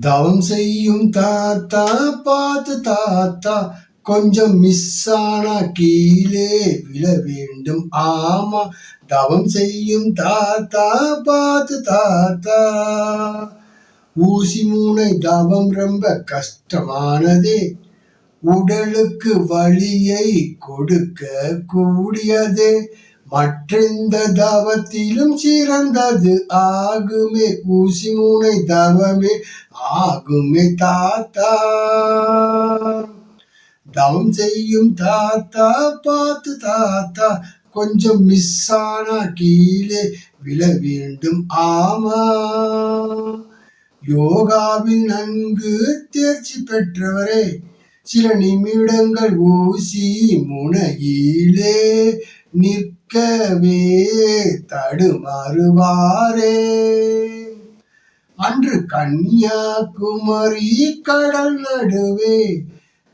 தவம் செய்யும் தாத்தா பார்த்து தாத்தா கொஞ்சம் மிஸ் ஆனா கீழே விழ வேண்டும். ஆமா தவம் செய்யும் தாத்தா பார்த்து தாத்தா. ஊசி மூனை தவம் ரொம்ப கஷ்டமானதே. உடலுக்கு வலியை கொடுக்க கூடியதே மற்றெந்த தவத்திலும் சிறந்தது ஆகுமே. ஊசி மூனை தவமே ஆகுமே தாத்தா. தவம் செய்யும் தாத்தா பார்த்து தாத்தா கொஞ்சம் மிஸ் ஆனா கீழே விழ வேண்டும். ஆமா. யோகாவில் நன்கு தேர்ச்சி பெற்றவரே சில நிமிடங்கள் ஊசி முனையிலே நிற் நிற்கவே தடுமாறுவாரே. அன்று கன்னியாகுமரி கடல் நடுவே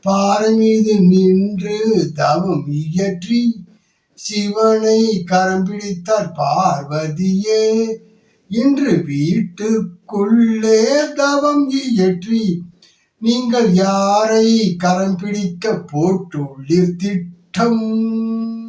பாறை மீது நின்று தவம் இயற்றி சிவனை கரம் பிடித்தார் பார்வதியே. இன்று வீட்டுக்குள்ளே தவம் இயற்றி நீங்கள் யாரை கரம் பிடிக்க போட்டுள்ளீர் திட்டம்?